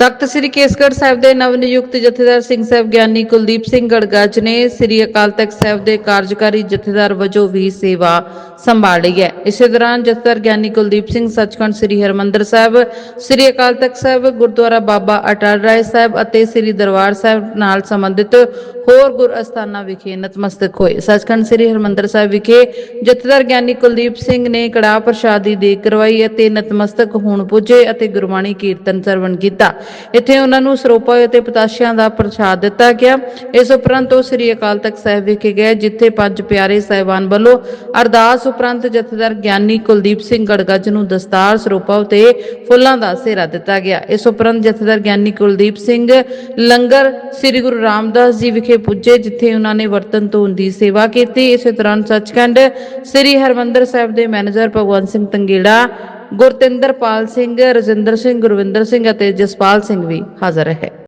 ਤਖਤ ਸ੍ਰੀ ਕੇਸਗੜ੍ਹ ਸਾਹਿਬ ਦੇ ਨਵ ਨਿਯੁਕਤ ਜਥੇਦਾਰ ਸਿੰਘ ਸਾਹਿਬ ਗਿਆਨੀ ਕੁਲਦੀਪ ਸਿੰਘ ਗੜਗੱਜ ਨੇ ਸ੍ਰੀ ਅਕਾਲ ਤਖਤ ਸਾਹਿਬ ਦੇ ਕਾਰਜਕਾਰੀ ਜਥੇਦਾਰ ਵਜੋਂ ਵੀ ਸੇਵਾ ਸੰਭਾਲੀ ਹੈ। ਇਸੇ ਦੌਰਾਨ ਜਥੇਦਾਰ ਗਿਆਨੀ ਕੁਲਦੀਪ ਸਿੰਘ ਸੱਚਖੰਡ ਸ੍ਰੀ ਹਰਮੰਦਰ ਸਾਹਿਬ, ਸ੍ਰੀ ਅਕਾਲ ਤਖਤ ਸਾਹਿਬ, ਗੁਰਦੁਆਰਾ ਬਾਬਾ ਅਟਲ ਰਾਏ ਸਾਹਿਬ ਅਤੇ ਸ੍ਰੀ ਦਰਬਾਰ ਸਾਹਿਬ ਨਾਲ ਸੰਬੰਧਿਤ ਹੋਰ ਗੁਰ ਅਸਥਾਨਾਂ ਵਿਖੇ ਨਤਮਸਤਕ ਹੋਏ। ਸੱਚਖੰਡ ਸ੍ਰੀ ਹਰਮੰਦਰ ਸਾਹਿਬ ਵਿਖੇ ਜਥੇਦਾਰ ਗਿਆਨੀ ਕੁਲਦੀਪ ਸਿੰਘ ਨੇ ਕੜਾਹ ਪ੍ਰਸ਼ਾਦ ਦੀ ਦੇਗ ਕਰਵਾਈ ਅਤੇ ਨਤਮਸਤਕ ਹੋਣ ਪੁੱਜੇ ਅਤੇ ਗੁਰਬਾਣੀ ਕੀਰਤਨ ਸਰਵਣ ਕੀਤਾ। ਇੱਥੇ ਉਹਨਾਂ ਨੂੰ ਸਰੋਪਾ ਅਤੇ ਪਤਾਸ਼ਿਆਂ ਦਾ ਪ੍ਰਸ਼ਾਦ ਦਿੱਤਾ ਗਿਆ। ਇਸ ਉਪਰੰਤ ਉਹ ਸ੍ਰੀ ਅਕਾਲ ਤਖਤ ਸਾਹਿਬ ਵਿਖੇ ਗਏ, ਜਿੱਥੇ ਪੰਜ ਪਿਆਰੇ ਸਾਹਿਬਾਨ ਵੱਲੋਂ ਅਰਦਾਸ ਉਪਰੰਤ ਜਥੇਦਾਰ ਗਿਆਨੀ ਕੁਲਦੀਪ ਸਿੰਘ ਗੜਗੱਜ ਨੂੰ ਦਸਤਾਰ, ਸਰੋਪਾ ਉਤੇ ਫੁੱਲਾਂ ਦਾ ਸਿਹਰਾ ਦਿੱਤਾ ਗਿਆ। ਇਸ ਉਪਰੰਤ ਜਥੇਦਾਰ ਗਿਆਨੀ ਕੁਲਦੀਪ ਸਿੰਘ ਲੰਗਰ ਸ੍ਰੀ ਗੁਰੂ ਰਾਮਦਾਸ ਜੀ ਵਿਖੇ ਪੁੱਜੇ, ਜਿੱਥੇ ਉਹਨਾਂ ਨੇ ਵਰਤਨ ਧੋਣ ਦੀ ਸੇਵਾ ਕੀਤੀ। ਇਸੇ ਤਰ੍ਹਾਂ ਸੱਚਖੰਡ ਸ੍ਰੀ ਹਰਮੰਦਰ ਸਾਹਿਬ ਦੇ ਮੈਨੇਜਰ ਭਗਵੰਤ ਸਿੰਘ ਤੰਗੇੜਾ ਗੁਰਤਿੰਦਰਪਾਲ ਸਿੰਘ ਰਜਿੰਦਰ ਸਿੰਘ ਗੁਰਵਿੰਦਰ ਸਿੰਘ ਅਤੇ ਜਸਪਾਲ ਸਿੰਘ ਵੀ ਹਾਜ਼ਰ ਹੈ